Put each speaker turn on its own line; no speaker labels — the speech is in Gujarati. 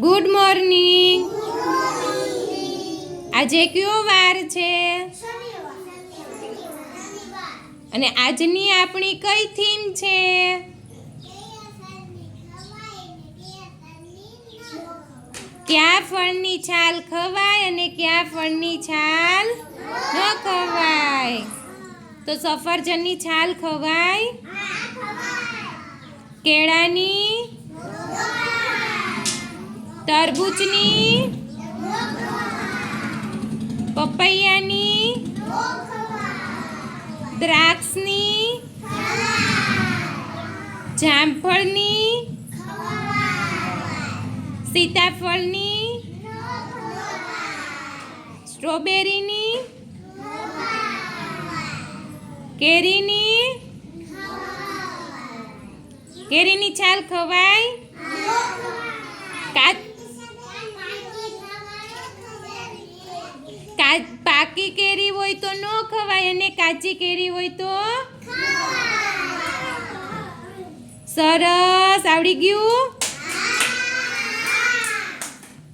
ગુડ મોર્નિંગ આજે કયો વાર છે? અને આજની આપણી કઈ થીમ છે? કયા ફળની છાલ ખવાય અને કયા ફળની છાલ ન ખવાય? તો સફરજનની છાલ ખવાય? કેળાની તરબૂચની પપૈયાની દ્રાક્ષની જામફળની સીતાફળની સ્ટ્રોબેરીની કેરીની કેરીની છાલ ખવાય કાચ પાકી કેરી હોય તો ન ખવાય અને કાચી કેરી હોય તો? સરસ. આવડી ગયું?